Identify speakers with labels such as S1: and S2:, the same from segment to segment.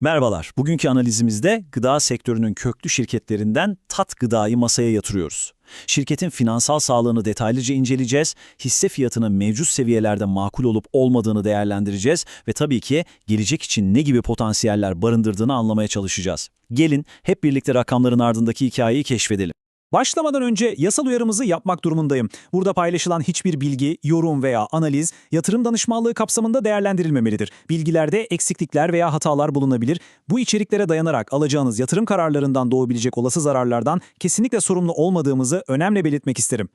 S1: Merhabalar. Bugünkü analizimizde gıda sektörünün köklü şirketlerinden Tat Gıda'yı masaya yatırıyoruz. Şirketin finansal sağlığını detaylıca inceleyeceğiz, hisse fiyatının mevcut seviyelerde makul olup olmadığını değerlendireceğiz ve tabii ki gelecek için ne gibi potansiyeller barındırdığını anlamaya çalışacağız. Gelin hep birlikte rakamların ardındaki hikayeyi keşfedelim.
S2: Başlamadan önce yasal uyarımızı yapmak durumundayım. Burada paylaşılan hiçbir bilgi, yorum veya analiz yatırım danışmanlığı kapsamında değerlendirilmemelidir. Bilgilerde eksiklikler veya hatalar bulunabilir. Bu içeriklere dayanarak alacağınız yatırım kararlarından doğabilecek olası zararlardan kesinlikle sorumlu olmadığımızı önemli belirtmek isterim.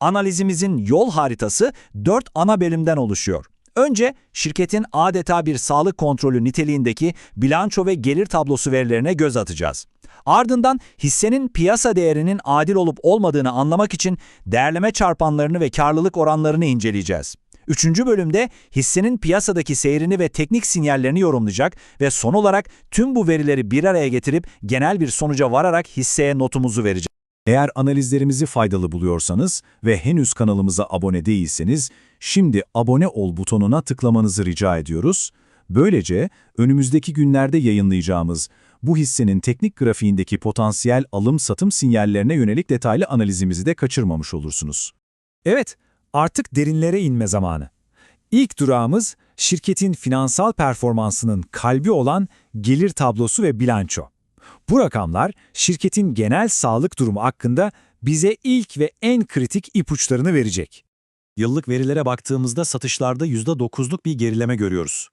S3: Analizimizin yol haritası 4 ana bölümden oluşuyor. Önce şirketin adeta bir sağlık kontrolü niteliğindeki bilanço ve gelir tablosu verilerine göz atacağız. Ardından hissenin piyasa değerinin adil olup olmadığını anlamak için değerleme çarpanlarını ve karlılık oranlarını inceleyeceğiz. Üçüncü bölümde hissenin piyasadaki seyrini ve teknik sinyallerini yorumlayacak ve son olarak tüm bu verileri bir araya getirip genel bir sonuca vararak hisseye notumuzu vereceğiz.
S4: Eğer analizlerimizi faydalı buluyorsanız ve henüz kanalımıza abone değilseniz, şimdi abone ol butonuna tıklamanızı rica ediyoruz. Böylece önümüzdeki günlerde yayınlayacağımız bu hissenin teknik grafiğindeki potansiyel alım-satım sinyallerine yönelik detaylı analizimizi de kaçırmamış olursunuz.
S2: Evet, artık derinlere inme zamanı. İlk durağımız şirketin finansal performansının kalbi olan gelir tablosu ve bilanço. Bu rakamlar şirketin genel sağlık durumu hakkında bize ilk ve en kritik ipuçlarını verecek.
S5: Yıllık verilere baktığımızda satışlarda %9'luk bir gerileme görüyoruz.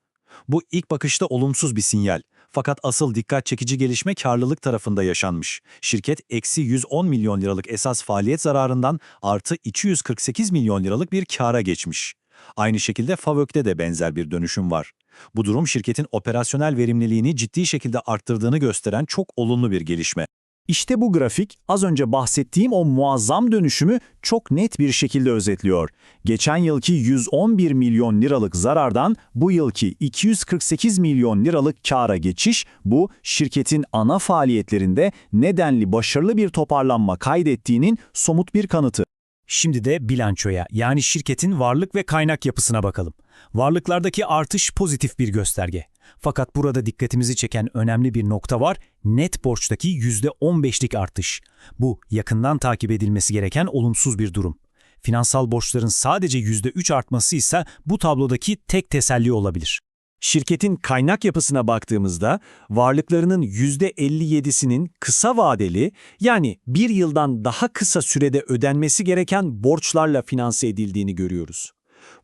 S5: Bu ilk bakışta olumsuz bir sinyal. Fakat asıl dikkat çekici gelişme karlılık tarafında yaşanmış. Şirket eksi 110 milyon liralık esas faaliyet zararından artı 248 milyon liralık bir kâra geçmiş. Aynı şekilde FAVÖK'te de benzer bir dönüşüm var. Bu durum şirketin operasyonel verimliliğini ciddi şekilde arttırdığını gösteren çok olumlu bir gelişme.
S2: İşte bu grafik az önce bahsettiğim o muazzam dönüşümü çok net bir şekilde özetliyor. Geçen yılki 111 milyon liralık zarardan bu yılki 248 milyon liralık kâra geçiş, bu şirketin ana faaliyetlerinde nedenli başarılı bir toparlanma kaydettiğinin somut bir kanıtı. Şimdi de bilançoya yani şirketin varlık ve kaynak yapısına bakalım. Varlıklardaki artış pozitif bir gösterge. Fakat burada dikkatimizi çeken önemli bir nokta var, net borçtaki %15'lik artış. Bu yakından takip edilmesi gereken olumsuz bir durum. Finansal borçların sadece %3 artması ise bu tablodaki tek teselli olabilir. Şirketin kaynak yapısına baktığımızda varlıklarının %57'sinin kısa vadeli yani bir yıldan daha kısa sürede ödenmesi gereken borçlarla finanse edildiğini görüyoruz.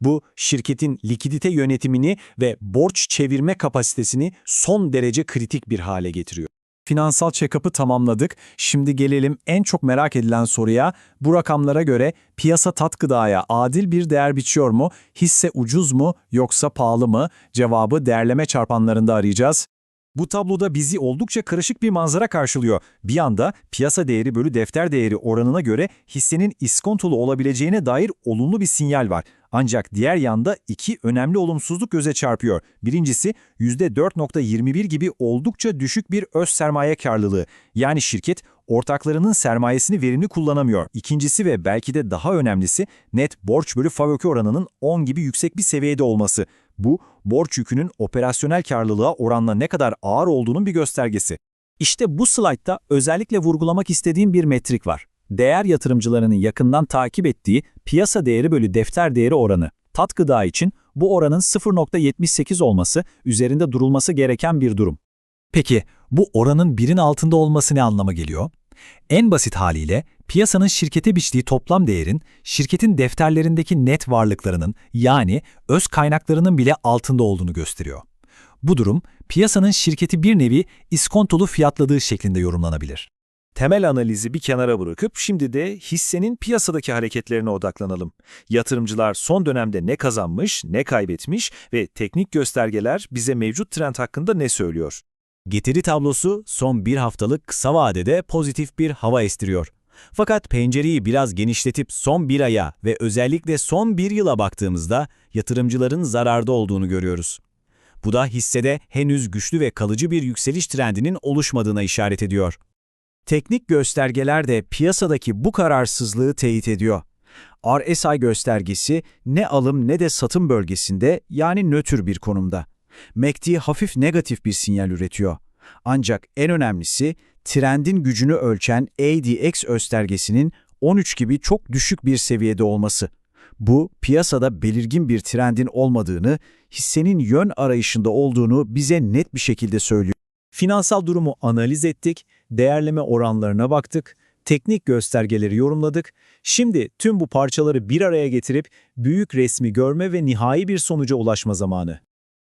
S2: Bu şirketin likidite yönetimini ve borç çevirme kapasitesini son derece kritik bir hale getiriyor. Finansal check-up'ı tamamladık. Şimdi gelelim en çok merak edilen soruya. Bu rakamlara göre piyasa tat gıdaya adil bir değer biçiyor mu? Hisse ucuz mu yoksa pahalı mı? Cevabı değerleme çarpanlarında arayacağız. Bu tabloda bizi oldukça karışık bir manzara karşılıyor. Bir yanda piyasa değeri bölü defter değeri oranına göre hissenin iskontolu olabileceğine dair olumlu bir sinyal var. Ancak diğer yanda iki önemli olumsuzluk göze çarpıyor. Birincisi %4.21 gibi oldukça düşük bir öz sermaye karlılığı. Yani şirket ortaklarının sermayesini verimli kullanamıyor. İkincisi ve belki de daha önemlisi net borç bölü FAVÖK oranının 10 gibi yüksek bir seviyede olması. Bu, borç yükünün operasyonel karlılığa oranla ne kadar ağır olduğunun bir göstergesi. İşte bu slaytta özellikle vurgulamak istediğim bir metrik var. Değer yatırımcılarının yakından takip ettiği piyasa değeri bölü defter değeri oranı. Tat gıda için bu oranın 0.78 olması üzerinde durulması gereken bir durum.
S3: Peki bu oranın birin altında olması ne anlama geliyor? En basit haliyle piyasanın şirkete biçtiği toplam değerin şirketin defterlerindeki net varlıklarının yani öz kaynaklarının bile altında olduğunu gösteriyor. Bu durum piyasanın şirketi bir nevi iskontolu fiyatladığı şeklinde yorumlanabilir.
S1: Temel analizi bir kenara bırakıp şimdi de hissenin piyasadaki hareketlerine odaklanalım. Yatırımcılar son dönemde ne kazanmış, ne kaybetmiş ve teknik göstergeler bize mevcut trend hakkında ne söylüyor?
S2: Getiri tablosu son bir haftalık kısa vadede pozitif bir hava estiriyor. Fakat pencereyi biraz genişletip son bir aya ve özellikle son bir yıla baktığımızda yatırımcıların zararda olduğunu görüyoruz. Bu da hissede henüz güçlü ve kalıcı bir yükseliş trendinin oluşmadığına işaret ediyor. Teknik göstergeler de piyasadaki bu kararsızlığı teyit ediyor. RSI göstergesi ne alım ne de satım bölgesinde yani nötr bir konumda.
S6: MACD hafif negatif bir sinyal üretiyor. Ancak en önemlisi trendin gücünü ölçen ADX göstergesinin 13 gibi çok düşük bir seviyede olması. Bu, piyasada belirgin bir trendin olmadığını, hissenin yön arayışında olduğunu bize net bir şekilde söylüyor.
S2: Finansal durumu analiz ettik, değerleme oranlarına baktık, teknik göstergeleri yorumladık. Şimdi tüm bu parçaları bir araya getirip büyük resmi görme ve nihai bir sonuca ulaşma zamanı.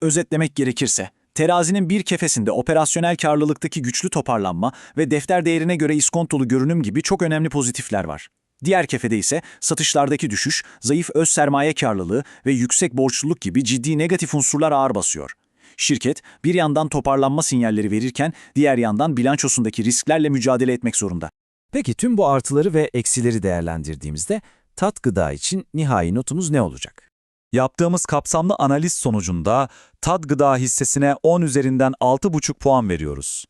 S2: Özetlemek gerekirse, terazinin bir kefesinde operasyonel karlılıktaki güçlü toparlanma ve defter değerine göre iskontolu görünüm gibi çok önemli pozitifler var. Diğer kefede ise satışlardaki düşüş, zayıf öz sermaye karlılığı ve yüksek borçluluk gibi ciddi negatif unsurlar ağır basıyor. Şirket bir yandan toparlanma sinyalleri verirken diğer yandan bilançosundaki risklerle mücadele etmek zorunda.
S6: Peki tüm bu artıları ve eksileri değerlendirdiğimizde tat gıda için nihai notumuz ne olacak?
S3: Yaptığımız kapsamlı analiz sonucunda Tad Gıda hissesine 10 üzerinden 6,5 puan veriyoruz.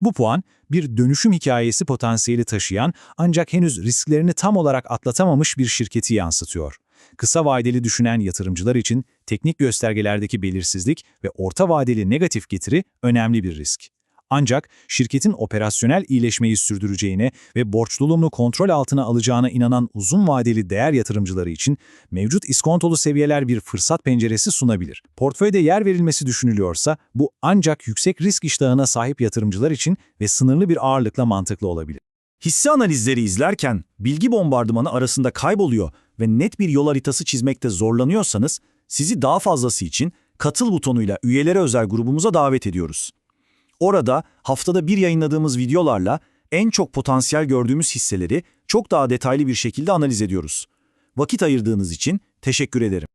S2: Bu puan, bir dönüşüm hikayesi potansiyeli taşıyan ancak henüz risklerini tam olarak atlatamamış bir şirketi yansıtıyor. Kısa vadeli düşünen yatırımcılar için teknik göstergelerdeki belirsizlik ve orta vadeli negatif getiri önemli bir risk. Ancak şirketin operasyonel iyileşmeyi sürdüreceğine ve borçluluğunu kontrol altına alacağına inanan uzun vadeli değer yatırımcıları için mevcut iskontolu seviyeler bir fırsat penceresi sunabilir. Portföyde yer verilmesi düşünülüyorsa bu ancak yüksek risk iştahına sahip yatırımcılar için ve sınırlı bir ağırlıkla mantıklı olabilir.
S1: Hisse analizleri izlerken bilgi bombardımanı arasında kayboluyor ve net bir yol haritası çizmekte zorlanıyorsanız sizi daha fazlası için katıl butonuyla üyelere özel grubumuza davet ediyoruz. Orada haftada bir yayınladığımız videolarla en çok potansiyel gördüğümüz hisseleri çok daha detaylı bir şekilde analiz ediyoruz. Vakit ayırdığınız için teşekkür ederim.